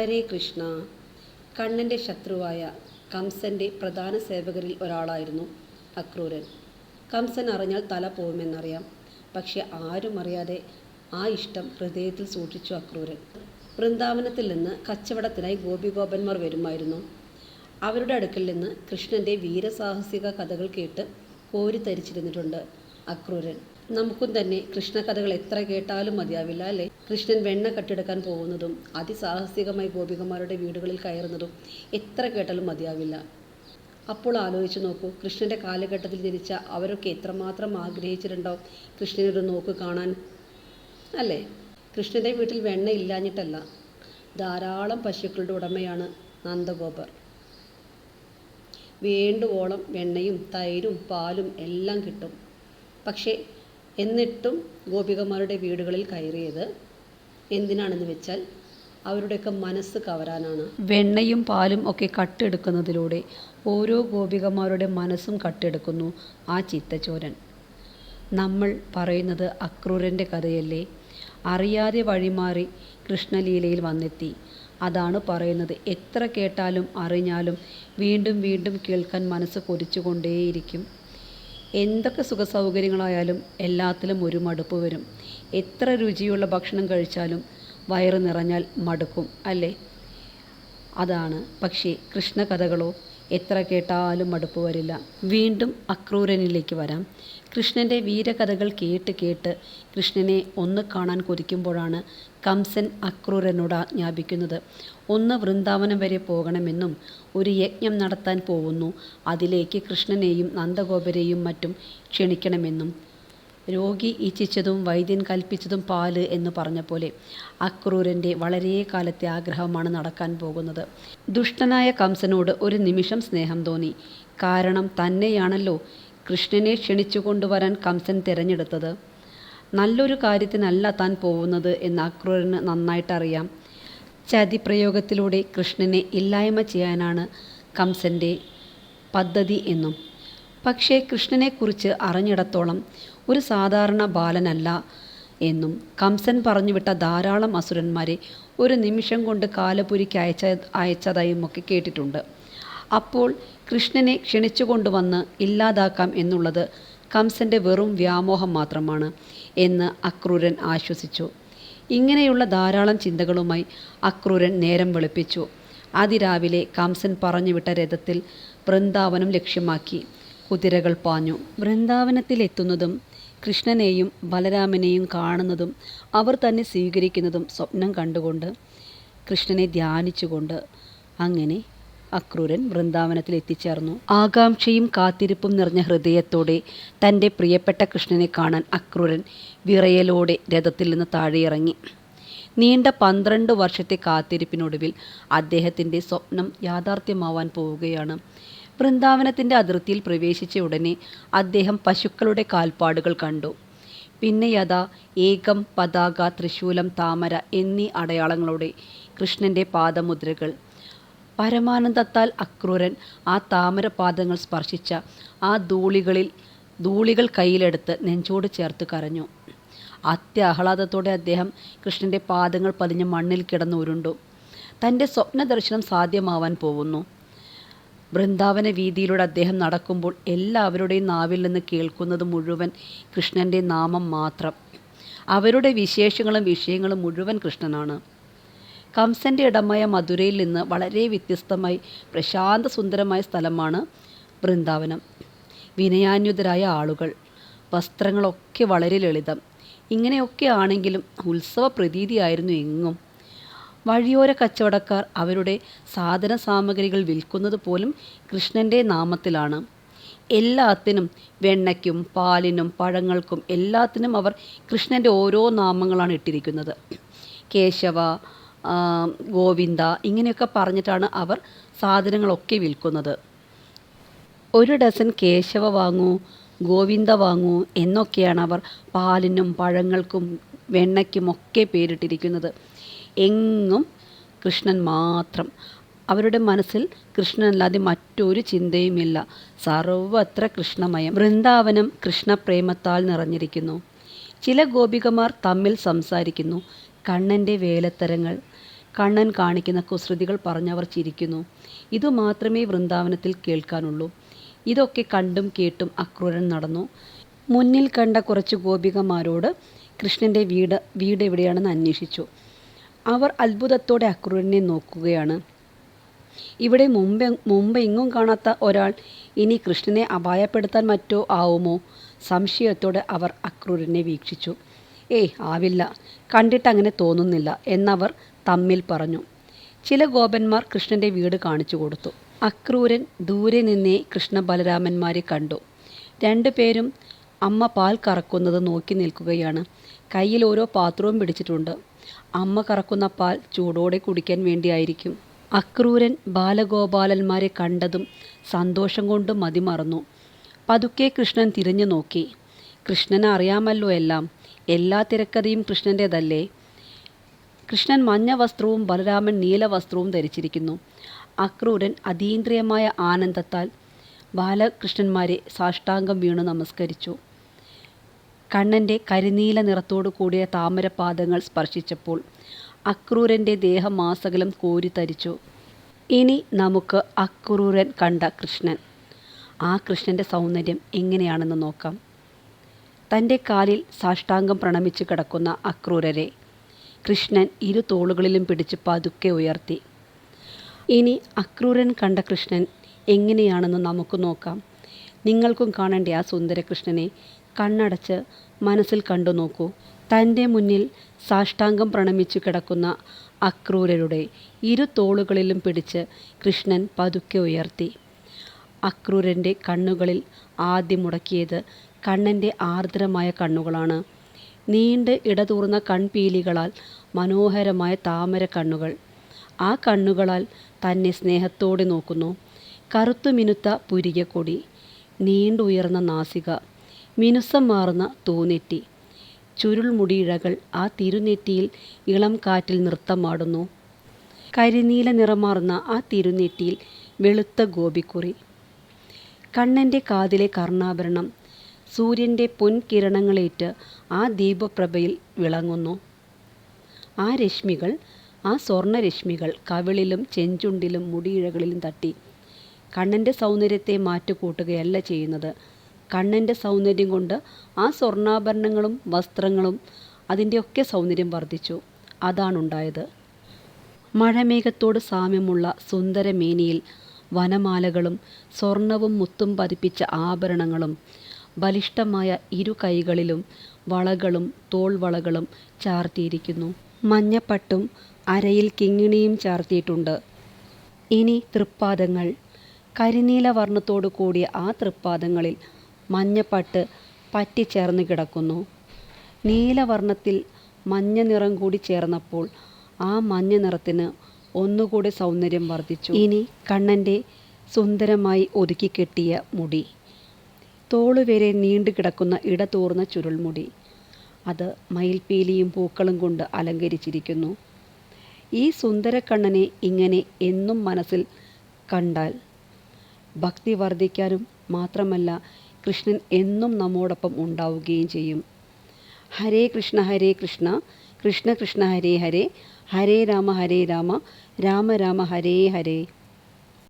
ഹരേ കൃഷ്ണ. കണ്ണന്റെ ശത്രുവായ കംസന്റെ പ്രധാന സേവകരിൽ ഒരാളായിരുന്നു അക്രൂരൻ. കംസൻ അറിഞ്ഞാൽ തല പോകുമെന്നറിയാം. പക്ഷെ ആരും അറിയാതെ ആ ഇഷ്ടം ഹൃദയത്തിൽ സൂക്ഷിച്ചു അക്രൂരൻ. വൃന്ദാവനത്തിൽ നിന്ന് കച്ചവടത്തിനായി ഗോപിഗോപന്മാർ വരുമായിരുന്നു. അവരുടെ അടുക്കൽ നിന്ന് കൃഷ്ണന്റെ വീരസാഹസിക കഥകൾ കേട്ട് കോരിത്തരിച്ചിരുന്നിട്ടുണ്ട് അക്രൂരൻ. നമുക്കും തന്നെ കൃഷ്ണകഥകൾ എത്ര കേട്ടാലും മതിയാവില്ല അല്ലേ? കൃഷ്ണൻ വെണ്ണ കട്ടെടുക്കാൻ പോകുന്നതും അതിസാഹസികമായി ഗോപികമാരുടെ വീടുകളിൽ കയറുന്നതും എത്ര കേട്ടാലും മതിയാവില്ല. അപ്പോൾ ആലോചിച്ച് നോക്കൂ കൃഷ്ണന്റെ കാലഘട്ടത്തിൽ ജനിച്ച അവരൊക്കെ എത്രമാത്രം ആഗ്രഹിച്ചിട്ടുണ്ടാവും കൃഷ്ണനൊരു നോക്ക് കാണാൻ? അല്ലേ? കൃഷ്ണന്റെ വീട്ടിൽ വെണ്ണ ഇല്ലാഞ്ഞിട്ടല്ല. ധാരാളം പശുക്കളുടെ ഉടമയാണ് നന്ദഗോപർ. വേണ്ടുവോളം വെണ്ണയും തൈരും പാലും എല്ലാം കിട്ടും. പക്ഷേ എന്നിട്ടും ഗോപികമാരുടെ വീടുകളിൽ കയറിയത് എന്തിനാണെന്ന് വെച്ചാൽ അവരുടെയൊക്കെ മനസ്സ് കവരാനാണ്. വെണ്ണയും പാലും ഒക്കെ കട്ടെടുക്കുന്നതിലൂടെ ഓരോ ഗോപികമാരുടെ മനസ്സും കട്ടെടുക്കുന്നു ആ ചിത്തച്ചോരൻ നമ്മൾ പറയുന്നത് അക്രൂരന്റെ കഥയല്ലേ? അറിയാതെ വഴിമാറി കൃഷ്ണലീലയിൽ വന്നെത്തി. അതാണ് പറയുന്നത്. എത്ര കേട്ടാലും അറിഞ്ഞാലും വീണ്ടും വീണ്ടും കേൾക്കാൻ മനസ്സ് കൊതിച്ചുകൊണ്ടേയിരിക്കും. എന്തൊക്കെ സുഖസൗകര്യങ്ങളായാലും എല്ലാത്തിലും ഒരു മടുപ്പ് വരും. എത്ര രുചിയുള്ള ഭക്ഷണം കഴിച്ചാലും വയറ് നിറഞ്ഞാൽ മടുക്കും അല്ലേ? അതാണ്. പക്ഷേ കൃഷ്ണകഥകളോ എത്ര കേട്ടാലും മടുപ്പ് വരില്ല. വീണ്ടും അക്രൂരനിലേക്ക് വരാം. കൃഷ്ണന്റെ വീരകഥകൾ കേട്ട് കേട്ട് കൃഷ്ണനെ ഒന്ന് കാണാൻ കൊതിക്കുമ്പോഴാണ് കംസൻ അക്രൂരനോട് ആജ്ഞാപിക്കുന്നത്. ഒന്ന് വൃന്ദാവനം വരെ പോകണമെന്നും ഒരു യജ്ഞം നടത്താൻ പോകുന്നു. അതിലേക്ക് കൃഷ്ണനെയും നന്ദഗോപരെയും മറ്റും ക്ഷണിക്കണമെന്നും രോഗി ഇച്ഛിച്ചതും വൈദ്യൻ കൽപ്പിച്ചതും പാൽ എന്ന് പറഞ്ഞ പോലെ അക്രൂരന്റെ വളരെ കാലത്തെ ആഗ്രഹമാണ് നടക്കാൻ പോകുന്നത്. ദുഷ്ടനായ കംസനോട് ഒരു നിമിഷം സ്നേഹം തോന്നി. കാരണം തന്നെയാണല്ലോ കൃഷ്ണനെ ക്ഷണിച്ചു കൊണ്ടുവരാൻ കംസൻ തിരഞ്ഞെടുത്തത്. നല്ലൊരു കാര്യത്തിനല്ല താൻ പോകുന്നത് എന്ന് അക്രൂരന് നന്നായിട്ടറിയാം. ചതിപ്രയോഗത്തിലൂടെ കൃഷ്ണനെ ഇല്ലായ്മ ചെയ്യാനാണ് കംസന്റെ പദ്ധതി എന്നും പക്ഷേ കൃഷ്ണനെക്കുറിച്ച് അറിഞ്ഞിടത്തോളം ഒരു സാധാരണ ബാലനല്ല എന്നും കംസൻ പറഞ്ഞുവിട്ട ധാരാളം അസുരന്മാരെ ഒരു നിമിഷം കൊണ്ട് കാലപുരിക്ക് അയച്ച അയച്ചതായും ഒക്കെ കേട്ടിട്ടുണ്ട്. അപ്പോൾ കൃഷ്ണനെ ക്ഷണിച്ചു കൊണ്ടുവന്ന് ഇല്ലാതാക്കാം എന്നുള്ളത് കംസന്റെ വെറും വ്യാമോഹം മാത്രമാണ് എന്ന് അക്രൂരൻ ആശ്വസിച്ചു. ഇങ്ങനെയുള്ള ധാരാളം ചിന്തകളുമായി അക്രൂരൻ നേരം വെളുപ്പിച്ചു. അതിരാവിലെ കംസൻ പറഞ്ഞുവിട്ട രഥത്തിൽ വൃന്ദാവനം ലക്ഷ്യമാക്കി. കുതിരകൾ പാഞ്ഞു. വൃന്ദാവനത്തിലെത്തുന്നതും കൃഷ്ണനെയും ബലരാമനെയും കാണുന്നതും അവർ തന്നെ സ്വീകരിക്കുന്നതും സ്വപ്നം കണ്ടുകൊണ്ട് കൃഷ്ണനെ ധ്യാനിച്ചുകൊണ്ട് അങ്ങനെ അക്രൂരൻ വൃന്ദാവനത്തിൽ എത്തിച്ചേർന്നു ആകാംക്ഷയും കാത്തിരിപ്പും നിറഞ്ഞ ഹൃദയത്തോടെ തന്റെ പ്രിയപ്പെട്ട കൃഷ്ണനെ കാണാൻ അക്രൂരൻ വിറയലോടെ രഥത്തിൽ നിന്ന് താഴെയിറങ്ങി. നീണ്ട പന്ത്രണ്ട് വർഷത്തെ കാത്തിരിപ്പിനൊടുവിൽ അദ്ദേഹത്തിന്റെ സ്വപ്നം യാഥാർത്ഥ്യമാവാൻ പോവുകയാണ് വൃന്ദാവനത്തിന്റെ അതിർത്തിയിൽ പ്രവേശിച്ച ഉടനെ അദ്ദേഹം പശുക്കളുടെ കാൽപ്പാടുകൾ കണ്ടു. പിന്നെ യഥാ ഏകം പതാക തൃശൂലം താമര എന്നീ അടയാളങ്ങളോടെ കൃഷ്ണന്റെ പാദമുദ്രകൾ. പരമാനന്ദത്താൽ അക്രൂരൻ ആ താമരപാദങ്ങൾ സ്പർശിച്ച ആ ധൂളികളിൽ ധൂളികൾ കയ്യിലെടുത്ത് നെഞ്ചോട് ചേർത്ത് കരഞ്ഞു. അത്യാഹ്ലാദത്തോടെ അദ്ദേഹം കൃഷ്ണന്റെ പാദങ്ങൾ പതിഞ്ഞ് മണ്ണിൽ കിടന്നുരുണ്ടു തന്റെ സ്വപ്ന ദർശനം സാധ്യമാവാൻ പോകുന്നു. വൃന്ദാവന വീതിയിലൂടെ അദ്ദേഹം നടക്കുമ്പോൾ എല്ലാവരുടെയും നാവിൽ നിന്ന് കേൾക്കുന്നത് മുഴുവൻ കൃഷ്ണന്റെ നാമം മാത്രം. അവരുടെ വിശേഷങ്ങളും വിഷയങ്ങളും മുഴുവൻ കൃഷ്ണനാണ്. കംസന്റെ ഇടമായ മധുരയിൽ നിന്ന് വളരെ വ്യത്യസ്തമായി പ്രശാന്ത സുന്ദരമായ സ്ഥലമാണ് ബൃന്ദാവനം വിനയാന്യുതരായ ആളുകൾ വസ്ത്രങ്ങളൊക്കെ വളരെ ലളിതം. ഇങ്ങനെയൊക്കെ ആണെങ്കിലും ഉത്സവ പ്രതീതിയായിരുന്നു എങ്ങും വഴിയോര കച്ചവടക്കാർ അവരുടെ സാധന സാമഗ്രികൾ വിൽക്കുന്നത് പോലും കൃഷ്ണന്റെ നാമത്തിലാണ്. എല്ലാത്തിനും വെണ്ണയ്ക്കും പാലിനും പഴങ്ങൾക്കും എല്ലാത്തിനും അവർ കൃഷ്ണന്റെ ഓരോ നാമങ്ങളാണ് ഇട്ടിരിക്കുന്നത്. കേശവ ഗോവിന്ദ ഇങ്ങനെയൊക്കെ പറഞ്ഞിട്ടാണ് അവർ സാധനങ്ങളൊക്കെ വിൽക്കുന്നത്. ഒരു ഡസൻ കേശവ വാങ്ങൂ ഗോവിന്ദ വാങ്ങൂ എന്നൊക്കെയാണ് അവർ പാലിനും പഴങ്ങൾക്കും വെണ്ണയ്ക്കുമൊക്കെ പേരിട്ടിരിക്കുന്നത്. എങ്ങും കൃഷ്ണൻ മാത്രം. അവരുടെ മനസ്സിൽ കൃഷ്ണനല്ലാതെ മറ്റൊരു ചിന്തയുമില്ല. സർവത്ര കൃഷ്ണമയം. വൃന്ദാവനം കൃഷ്ണപ്രേമത്താൽ നിറഞ്ഞിരിക്കുന്നു. ചില ഗോപികമാർ തമ്മിൽ സംസാരിക്കുന്നു. കണ്ണന്റെ വേലത്തരങ്ങൾ. കണ്ണൻ കാണിക്കുന്ന കുസൃതികൾ പറഞ്ഞവർ ചിരിക്കുന്നു. ഇതുമാത്രമേ വൃന്ദാവനത്തിൽ കേൾക്കാനുള്ളൂ. ഇതൊക്കെ കണ്ടും കേട്ടും അക്രൂരൻ നടന്നു. മുന്നിൽ കണ്ട കുറച്ച് ഗോപികമാരോട് കൃഷ്ണന്റെ വീട് വീട് എവിടെയാണെന്ന് അന്വേഷിച്ചു. അവർ അത്ഭുതത്തോടെ അക്രൂരനെ നോക്കുകയാണ്. ഇവിടെ മുമ്പ് മുമ്പ് എങ്ങും കാണാത്ത ഒരാൾ ഇനി കൃഷ്ണനെ അപായപ്പെടുത്താൻ മറ്റോ ആവുമോ? സംശയത്തോടെ അവർ അക്രൂരനെ വീക്ഷിച്ചു. ഏയ് ആവില്ല. കണ്ടിട്ട് അങ്ങനെ തോന്നുന്നില്ല എന്നവർ തമ്മിൽ പറഞ്ഞു. ചില ഗോപന്മാർ കൃഷ്ണന്റെ വീട് കാണിച്ചു കൊടുത്തു. അക്രൂരൻ ദൂരെ നിന്നേ കൃഷ്ണ ബലരാമന്മാരെ കണ്ടു. രണ്ടുപേരും അമ്മ പാൽ കറക്കുന്നത് നോക്കി നിൽക്കുകയാണ്. കയ്യിൽ ഓരോ പാത്രവും പിടിച്ചിട്ടുണ്ട്. അമ്മ കറക്കുന്ന പാൽ ചൂടോടെ കുടിക്കാൻ വേണ്ടിയായിരിക്കും. അക്രൂരൻ ബാലഗോപാലന്മാരെ കണ്ടതും സന്തോഷം കൊണ്ട് മതിമറന്നു. പതുക്കെ കൃഷ്ണൻ തിരിഞ്ഞു നോക്കി. കൃഷ്ണന് അറിയാമല്ലോ എല്ലാം. എല്ലാ തിരക്കഥയും കൃഷ്ണന്റേതല്ലേ കൃഷ്ണൻ മഞ്ഞ വസ്ത്രവും ബലരാമൻ നീല വസ്ത്രവും ധരിച്ചിരിക്കുന്നു. അക്രൂരൻ അതീന്ദ്രിയമായ ആനന്ദത്താൽ ബാലകൃഷ്ണന്മാരെ സാഷ്ടാംഗം വീണു നമസ്കരിച്ചു. കണ്ണന്റെ കരിനീല നിറത്തോടു കൂടിയ താമരപാദങ്ങൾ സ്പർശിച്ചപ്പോൾ അക്രൂരന്റെ ദേഹമാസകലം കോരിത്തരിച്ചു ഇനി നമുക്ക് അക്രൂരൻ കണ്ട കൃഷ്ണൻ. ആ കൃഷ്ണന്റെ സൗന്ദര്യം എങ്ങനെയാണെന്ന് നോക്കാം. തന്റെ കാലിൽ സാഷ്ടാംഗം പ്രണമിച്ച് കിടക്കുന്ന അക്രൂരരെ കൃഷ്ണൻ ഇരു തോളുകളിലും പിടിച്ച് പതുക്കെ ഉയർത്തി. ഇനി അക്രൂരൻ കണ്ട കൃഷ്ണൻ എങ്ങനെയാണെന്ന് നമുക്ക് നോക്കാം. നിങ്ങൾക്കും കാണേണ്ട ആ സുന്ദര കൃഷ്ണനെ കണ്ണടച്ച് മനസ്സിൽ കണ്ടു നോക്കൂ. തന്റെ മുന്നിൽ സാഷ്ടാംഗം പ്രണമിച്ചു കിടക്കുന്ന അക്രൂരരുടെ ഇരു തോളുകളിലും പിടിച്ച് കൃഷ്ണൻ പതുക്കെ ഉയർത്തി. അക്രൂരന്റെ കണ്ണുകളിൽ ആദ്യം മുടക്കിയത് കണ്ണന്റെ ആർദ്രമായ കണ്ണുകളാണ്. നീണ്ട് ഇടതൂർന്ന കൺപീലികളാൽ മനോഹരമായ താമര കണ്ണുകൾ. ആ കണ്ണുകളാൽ തന്നെ സ്നേഹത്തോടെ നോക്കുന്നു. കറുത്തുമിനുത്ത പുരികക്കൊടി നീണ്ടുയർന്ന നാസിക. മിനുസം മാറുന്ന തൂനെറ്റി ചുരുൾമുടിയിഴകൾ ആ തിരുനെറ്റിയിൽ ഇളം കാറ്റിൽ നൃത്തമാടുന്നു. കരിനീല നിറമാർന്ന ആ തിരുനെറ്റിയിൽ വെളുത്ത ഗോപിക്കുറി. കണ്ണന്റെ കാതിലെ കർണാഭരണം സൂര്യന്റെ പൊൻകിരണങ്ങളേറ്റ് ആ ദീപപ്രഭയിൽ വിളങ്ങുന്നു. ആ രശ്മികൾ ആ സ്വർണരശ്മികൾ കവിളിലും ചെഞ്ചുണ്ടിലും മുടിയിഴകളിലും തട്ടി കണ്ണന്റെ സൗന്ദര്യത്തെ മാറ്റുകൂട്ടുകയല്ല ചെയ്യുന്നത്. കണ്ണന്റെ സൗന്ദര്യം കൊണ്ട് ആ സ്വർണാഭരണങ്ങളും വസ്ത്രങ്ങളും അതിന്റെയൊക്കെ സൗന്ദര്യം വർദ്ധിച്ചു. അതാണുണ്ടായത്. മഴമേഘത്തോട് സാമ്യമുള്ള സുന്ദരമേനിയിൽ വനമാലകളും സ്വർണവും മുത്തും പതിപ്പിച്ച ആഭരണങ്ങളും ബലിഷ്ടമായ ഇരു കൈകളിലും വളകളും തോൾവളകളും ചാർത്തിയിരിക്കുന്നു. മഞ്ഞപ്പട്ടും അരയിൽ കിങ്ങിണിയും ചാർത്തിയിട്ടുണ്ട്. ഇനി തൃപ്പാദങ്ങൾ. കരിനീല വർണത്തോടു കൂടിയ ആ തൃപ്പാദങ്ങളിൽ മഞ്ഞപ്പട്ട് പറ്റിച്ചേർന്ന് കിടക്കുന്നു. നീലവർണത്തിൽ മഞ്ഞ നിറം കൂടി ചേർന്നപ്പോൾ ആ മഞ്ഞ നിറത്തിന് ഒന്നുകൂടി സൗന്ദര്യം വർദ്ധിച്ചു. ഇനി കണ്ണന്റെ സുന്ദരമായി ഒതുക്കി കെട്ടിയ മുടി. തോളുവരെ നീണ്ടു കിടക്കുന്ന ഇടതൂർന്ന ചുരുൾമുടി. അത് മയിൽപ്പീലിയും പൂക്കളും കൊണ്ട് അലങ്കരിച്ചിരിക്കുന്നു. ഈ സുന്ദരക്കണ്ണനെ ഇങ്ങനെ എന്നും മനസ്സിൽ കണ്ടാൽ ഭക്തി വർദ്ധിക്കാനും മാത്രമല്ല കൃഷ്ണൻ എന്നും നമ്മോടൊപ്പം ഉണ്ടാവുകയും ചെയ്യും. ഹരേ കൃഷ്ണ ഹരേ കൃഷ്ണ കൃഷ്ണ കൃഷ്ണ ഹരേ ഹരേ ഹരേ രാമ ഹരേ രാമ രാമ രാമ ഹരേ ഹരേ.